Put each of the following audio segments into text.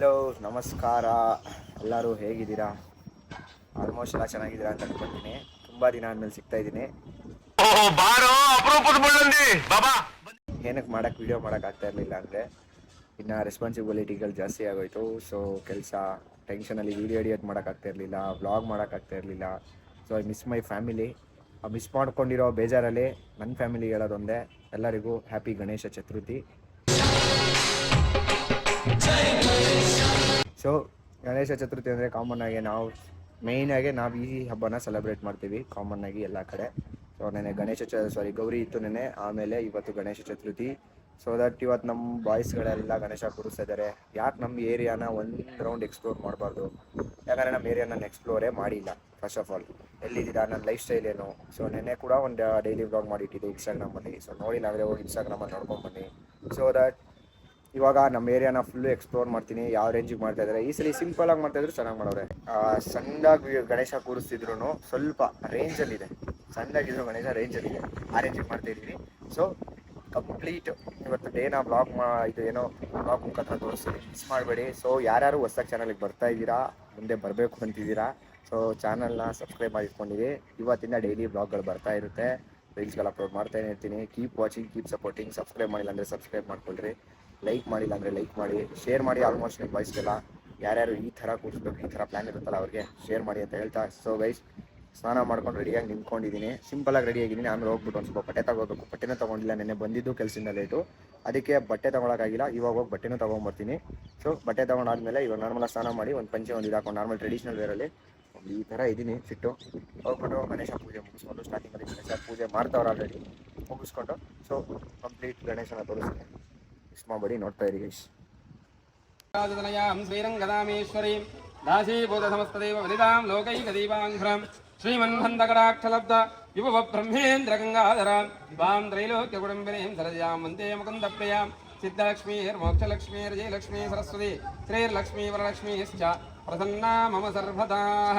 Hello ನಮಸ್ಕಾರ. ಎಲ್ಲರೂ ಹೇಗಿದ್ದೀರಾ? ಆಲ್ಮೋಸ್ಟ್ ಎಲ್ಲ ಚೆನ್ನಾಗಿದ್ದೀರಾ ಅಂತ ಅನ್ಕೊಂತೀನಿ. ತುಂಬಾ ದಿನ ಆದಮೇಲೆ ಸಿಗ್ತಾ ಇದ್ದೀನಿ. ಏನಕ್ಕೆ ಮಾಡೋಕ್ಕೆ ವಿಡಿಯೋ ಮಾಡೋಕೆ ಆಗ್ತಾ ಇರಲಿಲ್ಲ ಅಂದರೆ ಇನ್ನು ರೆಸ್ಪಾನ್ಸಿಬಿಲಿಟಿಗಳು ಜಾಸ್ತಿ ಆಗೋಯ್ತು. ಸೊ ಕೆಲಸ ಟೆನ್ಷನಲ್ಲಿ ವೀಡಿಯೋ ಎಡಿಟ್ ಮಾಡೋಕ್ಕಾಗ್ತಾ ಇರಲಿಲ್ಲ ವ್ಲಾಗ್ ಮಾಡೋಕ್ಕಾಗ್ತಾ ಇರಲಿಲ್ಲ. So I miss my family ಆ ಮಿಸ್ ಮಾಡ್ಕೊಂಡಿರೋ ಬೇಜಾರಲ್ಲಿ ನನ್ನ ಫ್ಯಾಮಿಲಿ ಹೇಳೋದೊಂದೇ ಎಲ್ಲರಿಗೂ ಹ್ಯಾಪಿ ಗಣೇಶ ಚತುರ್ಥಿ. ಸೊ ಗಣೇಶ ಚತುರ್ಥಿ ಅಂದರೆ ಕಾಮನ್ ಆಗಿ ನಾವು ಮೇಯ್ನ್ ಆಗಿ ನಾವು ಈ ಹಬ್ಬನ ಸೆಲೆಬ್ರೇಟ್ ಮಾಡ್ತೀವಿ ಕಾಮನ್ ಆಗಿ ಎಲ್ಲ ಕಡೆ. ಸೊ ನೆನೆ ಗಣೇಶ ಚ ಸಾರಿ ಗೌರಿ ಇತ್ತು ನೆನೆ ಆಮೇಲೆ ಇವತ್ತು ಗಣೇಶ ಚತುರ್ಥಿ. ಸೊ ದಟ್ ಇವತ್ತು ನಮ್ಮ ಬಾಯ್ಸ್ಗಳೆಲ್ಲ ಗಣೇಶ ಕೂರಿಸ್ತಾ ಇದ್ದಾರೆ ಯಾಕೆ ನಮ್ಮ ಏರಿಯಾನ ಒಂದು ರೌಂಡ್ ಎಕ್ಸ್ಪ್ಲೋರ್ ಮಾಡಬಾರ್ದು? ಯಾಕಂದರೆ ನಮ್ಮ ಏರಿಯಾನ ನಾನು ಎಕ್ಸ್ಪ್ಲೋರೇ ಮಾಡಿಲ್ಲ ಫಸ್ಟ್ ಆಫ್ ಆಲ್ ಎಲ್ಲಿದ್ದೀರಾ? ನನ್ನ ಲೈಫ್ ಸ್ಟೈಲ್ ಏನು? ಸೊ ನೆನ್ನೆ ಕೂಡ ಒಂದು ಡೈಲಿ ವ್ಲಾಗ್ ಮಾಡಿಟ್ಟಿದ್ದೆ ಇನ್ಸ್ಟಾಗ್ರಾಮಲ್ಲಿ ಸೊ ನೋಡಿಲ್ಲ ಅಂದರೆ ಹೋಗಿ ಇನ್ಸ್ಟಾಗ್ರಾಮಲ್ಲಿ ನೋಡ್ಕೊಂಡ್ಬನ್ನಿ ಸೊ ದಟ್ ಇವಾಗ ನಮ್ಮ ಏರಿಯಾನ ಫುಲ್ಲು ಎಕ್ಸ್ಪ್ಲೋರ್ ಮಾಡ್ತೀನಿ, ಯಾವ ರೇಂಜಿಗೆ ಮಾಡ್ತಾ ಇದ್ದಾರೆ ಈ ಸಲ ಸಿಂಪಲ್ ಆಗಿ ಮಾಡ್ತಾ ಇದ್ರು ಚೆನ್ನಾಗಿ ಮಾಡೋರೆ ಸಣ್ಣದಾಗಿ ಗಣೇಶ ಕೂರಿಸ್ತಿದ್ರು ಸ್ವಲ್ಪ ರೇಂಜಲ್ಲಿದೆ ಸಣ್ಣದಾಗಿದ್ರು ಗಣೇಶ ರೇಂಜಲ್ಲಿದೆ ಆ ರೇಂಜಿಗೆ ಮಾಡ್ತಾ ಇದ್ದೀವಿ ಸೊ ಕಂಪ್ಲೀಟ್ ಇವತ್ತು ಡೇನ ಬ್ಲಾಗ್ ಮಾ ಇದು ಏನೋ ಬ್ಲಾಗ್ ಮುಖಾಂತರ ತೋರಿಸ್ತೀನಿ. ಮಿಸ್ ಮಾಡಬೇಡಿ. ಸೊ ಯಾರ್ಯಾರು ಹೊಸ್ದಾಗಿ ಚಾನಲ್ಗೆ ಬರ್ತಾ ಇದ್ದೀರಾ, ಮುಂದೆ ಬರಬೇಕು ಅಂತಿದ್ದೀರಾ ಸೊ ಚಾನಲ್ನ ಸಬ್ಸ್ಕ್ರೈಬ್ ಮಾಡಿ ಇಟ್ಕೊಂಡಿರಿ ಇವತ್ತಿಂದ ಡೈಲಿ ಬ್ಲಾಗ್ಗಳು ಬರ್ತಾ ಇರುತ್ತೆ. ರೀಲ್ಸ್ಗಳು ಅಪ್ಲೋಡ್ ಮಾಡ್ತಾನೆ ಇರ್ತೀನಿ. Keep watching keep supporting subscribe ಮಾಡಿಲ್ಲ ಅಂದರೆ ಸಬ್ಸ್ಕ್ರೈಬ್ ಮಾಡ್ಕೊಳ್ರಿ. ಲೈಕ್ ಮಾಡಿಲ್ಲ ಅಂದರೆ ಲೈಕ್ ಮಾಡಿ ಶೇರ್ ಮಾಡಿ ಆಲ್ಮೋಸ್ಟ್ ನಿಮ್ಮ ಬಾಯ್ಸ್ಗೆಲ್ಲ ಯಾರ್ಯಾರು ಈ ಥರ ಕೂರಿಸ್ಬೇಕು, ಈ ಥರ ಪ್ಲ್ಯಾನ್ ಇರುತ್ತಲ್ಲ ಅವ್ರಿಗೆ ಶೇರ್ ಮಾಡಿ ಅಂತ ಹೇಳ್ತಾ. ಸೊ ಗೈಸ್ ಸ್ನಾನ ಮಾಡ್ಕೊಂಡು ರೆಡಿಯಾಗಿ ನಿಂತ್ಕೊಂಡಿದ್ದೀನಿ ಸಿಂಪಲಾಗಿ ರೆಡಿ ಆಗಿದ್ದೀನಿ ಆಮೇಲೆ ಹೋಗ್ಬಿಟ್ಟು ಒಂದು ಸ್ವಲ್ಪ ಬಟ್ಟೆ ತಗೋಬೇಕು. ಬಟ್ಟೆನೂ ತೊಗೊಂಡಿಲ್ಲ, ನೆನ್ನೆ ಬಂದಿದ್ದು ಕೆಲಸದಿಂದ ಲೇಟು ಅದಕ್ಕೆ ಬಟ್ಟೆ ತೊಗೊಳಕ್ಕಾಗಿಲ್ಲ. ಇವಾಗ ಹೋಗಿ ಬಟ್ಟೆನೂ ತೊಗೊಂಬರ್ತೀನಿ. ಸೊ ಬಟ್ಟೆ ತೊಗೊಂಡಾದ್ಮೇಲೆ ಇವಾಗ ನಾರ್ಮಲ್ ಸ್ನಾನ ಮಾಡಿ ಒಂದು ಪಂಚೆ ಒಂದು ಇದಾಕೊಂಡು ನಾರ್ಮಲ್ ಟ್ರೆಡಿಷನಲ್ ವೇರಲ್ಲಿ ಈ ಥರ ಇದ್ದೀನಿ ಸಿಟ್ಟು. ಹೋಗ್ಬಿಟ್ಟು ಗಣೇಶ ಪೂಜೆ ಮುಗಿಸ್ಕೊಂಡು ಸ್ಟಾರ್ಟಿಂಗಲ್ಲಿ ಗಣೇಶ ಪೂಜೆ ಮಾಡ್ತಾವ್ರೆ ಆಲ್ರೆಡಿ ಮುಗಿಸ್ಕೊಂಡು ಸೊ ಕಂಪ್ಲೀಟ್ ಗಣೇಶನ ತೋರಿಸ್ತೀನಿ. ಮಿಸ್ ಮಾಡಬೇಡಿ ನೋಡ್ತಾ ಇರಿ ಗೈಸ್ राजतनयां श्रीरङ्गदामेश्वरीं दासीभूतसमस्तदेव वनितां लोकैकदीपाङ्घ्रां श्रीमन्मन्दकटाक्षलब्ध युवब्रह्मेन्द्रगङ्गाधरां वां त्रैलोक्यकुटुम्बिनीं सरजां वन्दे मुकुन्दप्रियां सिद्धलक्ष्मीर्मोक्षलक्ष्मीर्जयलक्ष्मी सरस्वती श्रीर्लक्ष्मी वरलक्ष्मीश्च प्रसन्ना मम सर्वदाः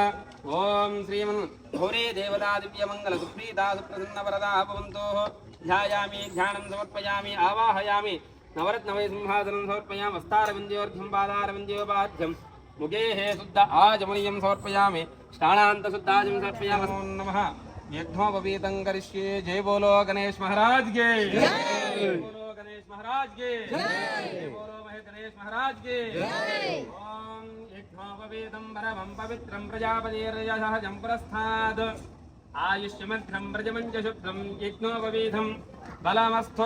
ॐ श्रीमन् घोरे देवता दिव्यमङ्गलसुप्रीता सुप्रसन्नवरदा भवन्तोः ध्यायामि ध्यानं समर्पयामि आवाहयामि नवरत्नवै सिंहासनं समर्पयामि वस्तारविन्द्योर्घ्यं पादारविन्द्योपाध्यं हे शुद्ध आजमनीयं समर्पयामि। स्नानान्तशुद्धाजं समर्पयामि। नमो। नमः यज्ञोपवीतं करिष्ये। जय बोलो गणेश महाराज के। जय। बोलो गणेश महाराज के। जय। बोलो गणेश महाराज के। ॐ यज्ञोपवीतं परमं पवित्रं आयुष्यमध्रं व्रजमञ्च शुभ्रं यज्ञोपवीतं बलमस्थो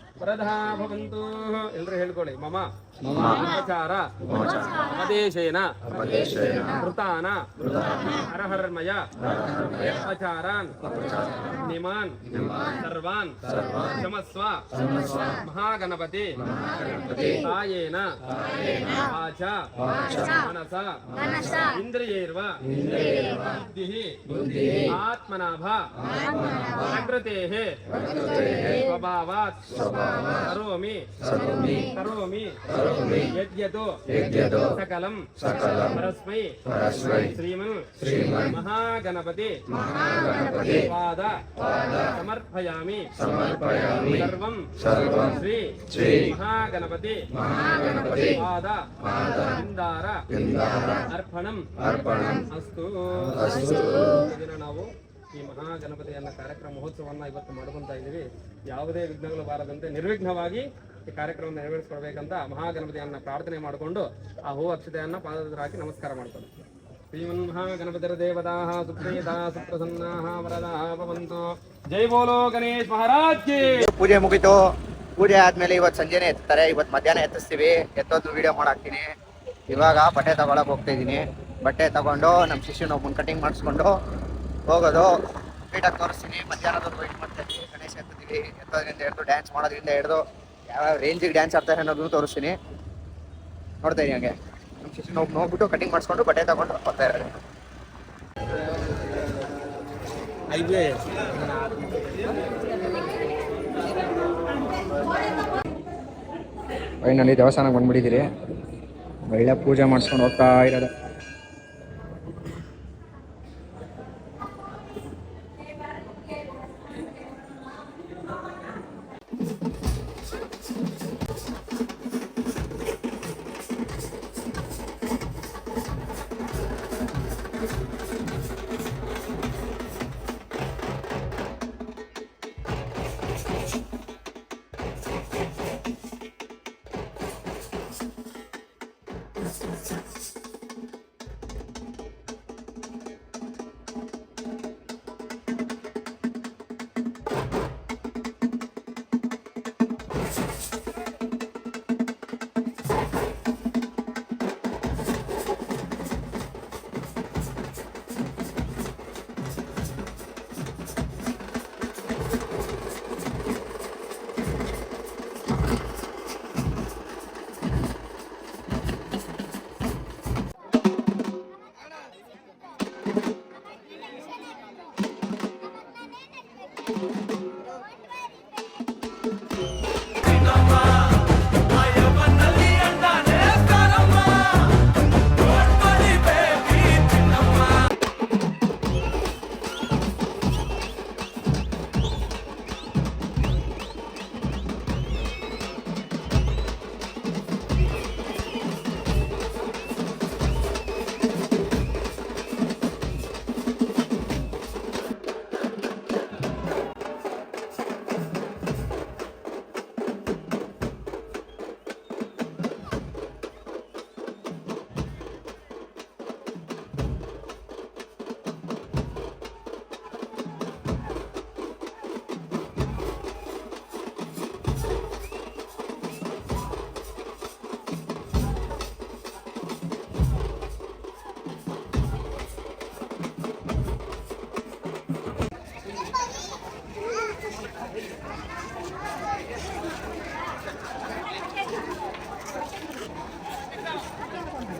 ವರದಾ ಭವಂತು ಎಲ್ಲರೂ ಹೇಳ್ಕೊಳ್ಳಿ ಮಮ ಉಪಚಾರ ಅಪದೇಶೇನ ಕೃತಾನ ಹರಹರ್ಮಯ ಅಪಚಾರಾನ್ ನಿಮಾನ್ ಸರ್ವಾನ್ ಕ್ಷಮಸ್ವ ಮಹಾಗಣಪತಿ ಕಾಯೇನ ವಾಚ ಮನಸ ಇಂದ್ರಿಯೈರ್ವ ಬುದ್ಧಿಃ ಆತ್ಮನಾಭ ಪ್ರಕೃತೇಃ ಸ್ವಭಾವಾತ್ కరోమి కరోమి కరోమి కరోమి యద్యతో యద్యతో సకలం. సకలం. పరస్మై. పరస్మై. శ్రీమన్. శ్రీమన్. మహాగణపతి. మహాగణపతి. పాద. పాద. సమర్పయామి. సమర్పయామి. సర్వం. సర్వం. శ్రీ. శ్రీ. మహాగణపతి. మహాగణపతి. పాద. పాద. అర్పణం. అర్పణం. అస్తు. అస్తు. ಈ ಮಹಾಗಣಪತಿಯನ್ನ ಕಾರ್ಯಕ್ರಮ ಮಹೋತ್ಸವವನ್ನ ಇವತ್ತು ಮಾಡುವಂತ ಇದ್ದೀವಿ. ಯಾವುದೇ ವಿಘ್ನಗಳು ಬಾರದಂತೆ ನಿರ್ವಿಘ್ನವಾಗಿ ಈ ಕಾರ್ಯಕ್ರಮ ನೆರವೇರಿಸ್ಕೊಡ್ಬೇಕಂತ ಮಹಾಗಣಪತಿಯನ್ನ ಪ್ರಾರ್ಥನೆ ಮಾಡಿಕೊಂಡು ಆ ಹೂ ಅಕ್ಷತೆಯನ್ನ ಪಾದದ ಹಾಕಿ ನಮಸ್ಕಾರ ಮಾಡ್ತಾರೆ ಶ್ರೀಮನ್ ಮಹಾಗಣಪತಿರ ದೇವದಾಹ ಸುಪ್ರೀತಾ ಸುಪ್ರಸನ್ನಾಹ ಭವಂತು. ಜೈ ಬೋಲೋ ಗಣೇಶ್ ಮಹಾರಾಜ್ ಪೂಜೆ ಮುಗೀತು. ಪೂಜೆ ಆದ್ಮೇಲೆ ಇವತ್ತು ಸಂಜೆನೆ ಎತ್ತಾರೆ. ಇವತ್ತು ಮಧ್ಯಾಹ್ನ ಎತ್ತಿಸ್ತೀವಿ. ಎತ್ತೋದು ವಿಡಿಯೋ ಮಾಡಾಕ್ತೀನಿ. ಇವಾಗ ಬಟ್ಟೆ ತಗೊಳಕ್ ಹೋಗ್ತಾ ಇದೀನಿ ಬಟ್ಟೆ ತಗೊಂಡು ನಮ್ಮ ಶಿಷ್ಯನ ಒಬ್ಬನ ಕಟಿಂಗ್ ಮಾಡಿಸ್ಕೊಂಡು ಹೋಗೋದು. ನೀಟಾಗಿ ತೋರಿಸ್ತೀನಿ. ಮಧ್ಯಾಹ್ನದವ್ರು ವೈಟ್ ಮಾಡ್ತೀನಿ ಗಣೇಶ ಎತ್ತೀವಿ ಎತ್ತೋದ್ರಿಂದ ಹಿಡಿದು ಡ್ಯಾನ್ಸ್ ಮಾಡೋದ್ರಿಂದ ಹಿಡಿದು ಯಾವ ರೇಂಜಿಗೆ ಡ್ಯಾನ್ಸ್ ಆಡ್ತಾರೆ ಅನ್ನೋದನ್ನು ತೋರಿಸ್ತೀನಿ. ನೋಡ್ತಾ ಇದೀನಿ ಹಂಗೆ. ನಮ್ಮ ಶಿಶು ನೋವು ನೋಡ್ಬಿಟ್ಟು ಕಟಿಂಗ್ ಮಾಡಿಸ್ಕೊಂಡು ಬಟ್ಟೆ ತಗೊಂಡು ಬರ್ತಾ ಇರೋದು. ಫೈನಲ್ಲಿ ದೇವಸ್ಥಾನಕ್ಕೆ ಬಂದ್ಬಿಟ್ಟಿದ್ದೀರಿ. ಒಳ್ಳೆ ಪೂಜೆ ಮಾಡಿಸ್ಕೊಂಡು ಹೋಗ್ತಾ ಇರೋದು.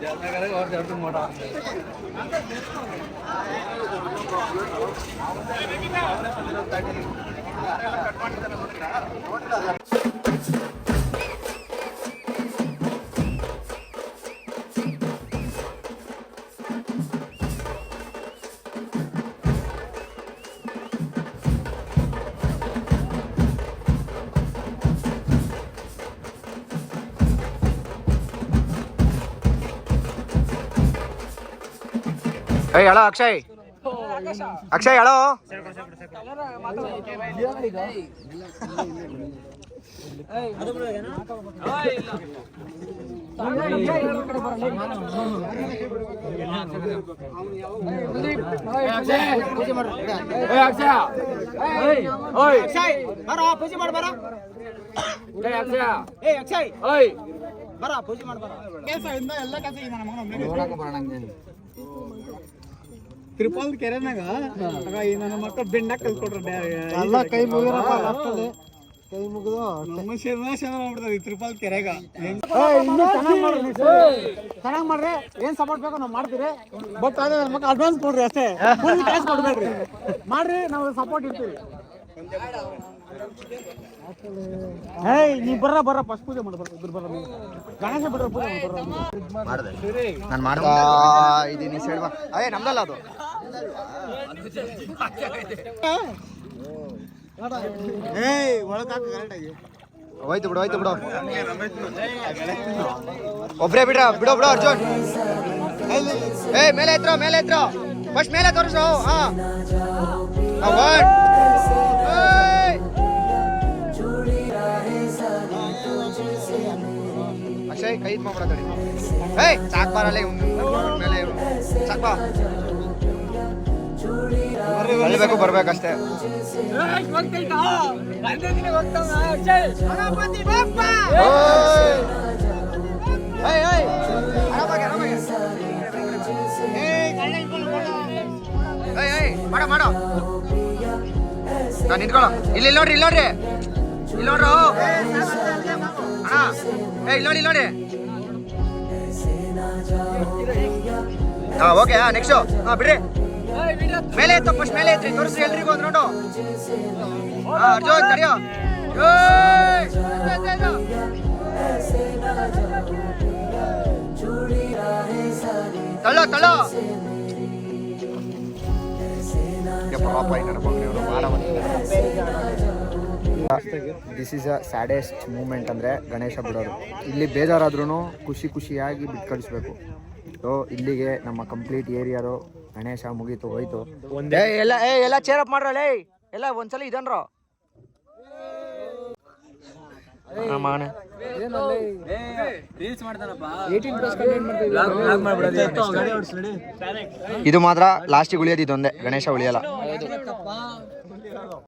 ज़्यादा करेगा और ज़्यादा मोटा। ಏಯ್ ಹೇಳೋ ಅಕ್ಷಯ್. ಅಕ್ಷಯ್ ಹೇಳೋ. ಬರ ಪೂಜೆ ಮಾಡಿ ಬರ. ಏ ಅಕ್ಷಯ್. ಬರ ಪೂಜೆ ಮಾಡಿ ಬರ. ಕೆಲಸ ಇಂದ ಎಲ್ಲ ಕೆಲಸ ಇದೆ ನನ್ನ ಮಗನ ತ್ರಿಪಾಲ್ ಕೆರೆನಾಗ ಈ ನನ್ನ ಮಕ್ಕಳು ಬೆಂಡ ಕಲ್ತ್ಕೊಟ್ರೆ ಎಲ್ಲ ಕೈ ಮುಗಿರಪ್ಪ ಲಾಸ್ಟಲ್ಲಿ ಕೈ ಮುಗಿದು ನಮ್ಮ ಮಾಡ್ಬಿಡ್ತಾರೆ ಈ ತ್ರಿಪಾಲ್ ಕೆರೆಗ. ಇನ್ನೂ ಚೆನ್ನಾಗಿ ಮಾಡ್ರಿ ಚೆನ್ನಾಗಿ ಮಾಡ್ರಿ. ಏನ್ ಸಪೋರ್ಟ್ ಬೇಕು ನಾವು ಮಾಡ್ತೀರಿ. ಬಟ್ ಅದೇ ನನ್ನ ಮಕ್ಕಳು ಅಡ್ವಾನ್ಸ್ ಕೊಡ್ರಿ ಅಷ್ಟೇ. ಫುಲ್ ಕ್ಯಾಶ್ ಕೊಡ್ಬೇಡ್ರಿ. ಮಾಡ್ರಿ ನಾವು ಸಪೋರ್ಟ್ ಇರ್ತೀವಿ ಏಯ್ ನೀ ಬರ್ರ ಬರ್ರ ಫಸ್ಟ್ ಪೂಜೆ ಮಾಡಿ ಬರ್ರ ಇಬ್ರು ಬರ್ರ. ನೀವು. ಗಣೇಶ ಬಿಡ್ರ ಪೂಜೆ ಮಾಡಿ ಬರ್ರ. ನಾನು ಮಾಡ್ತಾ ಇದೀನಿ ಸೈಡ್ ಅದೇ ನಮ್ದಲ್ಲ ಅದು. ಏಯ್ ಒಳಗೆ ಹಾಕು ಕರೆಕ್ಟಾಗಿ ಹೋಯ್ತು ಬಿಡು ಹೋಯ್ತು ಬಿಡು. ಒಬ್ರೇ ಬಿಡ್ರ ಬಿಡೋ ಬಿಡೋ ಅರ್ಜುನ್. ಏಯ್ ಮೇಲೆ ಎತ್ರ ಮೇಲೆ ಎತ್ರ. ಫಸ್ಟ್ ಮೇಲೆ ತೋರಿಸೋ ಹಾ. ಒನ್ ಅಕ್ಷಯ್ ಕೈ ಮಾಡ್ಬಿಡ ಏಯ್ ಸಾಕ್ ಬಾರಲ್ಲ ಮೇಲೆ. ಸಾಕ್ ಬಾ ಬರ್ಬೇಕಷ್ಟೇ! ಏಯ್, ಏಯ್, ಮಾಡೋ ಮಾಡೋ ನಾನು ನಿಂತ್ಕೊಳ್ಳೋ. ಇಲ್ಲಿ ಇಲ್ಲಿ ನೋಡ್ರಿ ಇಲ್ಲಿ ನೋಡ್ರಿ. ಇಲ್ಲಿ ನೋಡ್ರು. ಏ ಇಲ್ಲಿ ನೋಡಿ ನೋಡಿ ಹಾ ಓಕೆ ಹಾ ನೆಕ್ಸ್ಟು ಹಾ ಬಿಡ್ರಿ. ಮೇಲೆ ಇತ್ತು ಫಸ್ಟ್ ಮೇಲೆ ಐತ್ರಿ ತೋರಿಸ್ರಿ ಎಲ್ರಿಗೂ ಒಂದು ನೋಡು ಹಾ, ಅರ್ಜುನ್ ತಡಿಯೋ. ತಳ್ಳೋ ತಳ್ಳೋ. This is a saddest moment ಅಂದರೆ ಗಣೇಶ ಬಿಡೋರು ಇಲ್ಲಿ ಬೇಜಾರಾದ್ರೂ ಖುಷಿ ಖುಷಿಯಾಗಿ ಬಿಟ್ಟು ಕಳಿಸ್ಬೇಕು. ಸೊ ಇಲ್ಲಿಗೆ ನಮ್ಮ ಕಂಪ್ಲೀಟ್ ಏರಿಯಾರು ಗಣೇಶ ಮುಗೀತು ಹೋಯ್ತು. ಒಂದೇ ಎಲ್ಲ ಏ ಎಲ್ಲ ಚೇರಪ್ ಮಾಡ್ರಲ್ಲ ಎಲ್ಲ ಒಂದ್ಸಲ ಇದನ್ರೋ. ಇದು ಮಾತ್ರ ಲಾಸ್ಟಿಗೆ ಉಳಿಯೋದು ಇದೊಂದೇ. ಗಣೇಶ ಉಳಿಯಲ್ಲ.